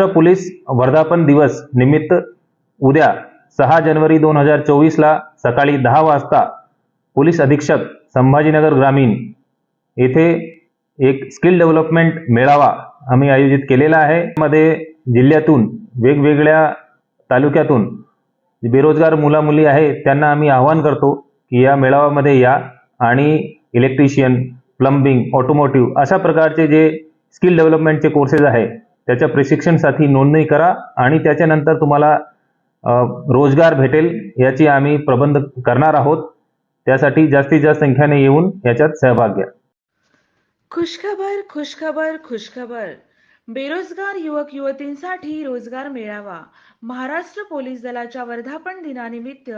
Maharashtra police वर्धापन दिवस निमित्त उद्या सहा जानेवारी दोन हजार चोवीसला सकाळी दहा वाजता पोलीस अधीक्षक संभाजीनगर ग्रामीण येथे एक स्किल डेव्हलपमेंट मेळावा आम्ही आयोजित केलेला आहे. मध्ये जिल्ह्यातून वेगवेगळ्या तालुक्यातून बेरोजगार मुलामुली आहेत त्यांना आम्ही आवाहन करतो की या मेळाव्यामध्ये या आणि इलेक्ट्रिशियन प्लंबिंग ऑटोमोटिव्ह अशा प्रकारचे जे स्किल डेव्हलपमेंटचे कोर्सेस आहे त्याच्या प्रशिक्षणसाठी नोंदणी करा आणि त्याच्यानंतर तुम्हाला रोजगार भेटेल याची आम्ही प्रबंध करणार आहोत. त्यासाठी जास्तीत जास्त संख्येने येऊन याच्यात सहभाग घ्या. खुशखबर खुशखबर खुशखबर. बेरोजगार युवक युवतींसाठी रोजगार मिळावा. महाराष्ट्र पोलीस दलाच्या वर्धापन दिनानिमित्त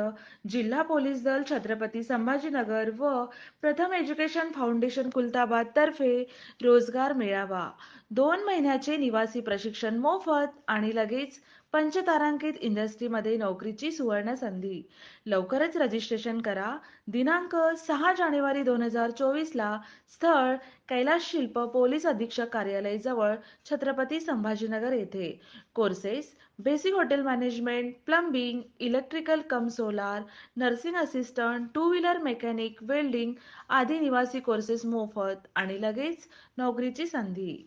जिल्हा पोलीस दल छत्रपती संभाजीनगर व प्रथम एज्युकेशन फाउंडेशन कुलताबाद तर्फे रोजगार मिळावा. दोन महिन्याचे निवासी प्रशिक्षण मोफत आणि लगेच पंचतारांकित इंडस्ट्रीमध्ये नोकरीची सुवर्ण संधी. लवकरच रजिस्ट्रेशन करा. दिनांक सहा जानेवारी दोन हजार चोवीसला स्थळ कैलास शिल्प पोलीस अधीक्षक कार्यालय जवळ छत्रपती संभाजीनगर येथे. Courses basic hotel management plumbing electrical cum solar nursing assistant two wheeler mechanic welding आदी निवासी कोर्सेस मोफत आणि लगेच नोकरीची संधी.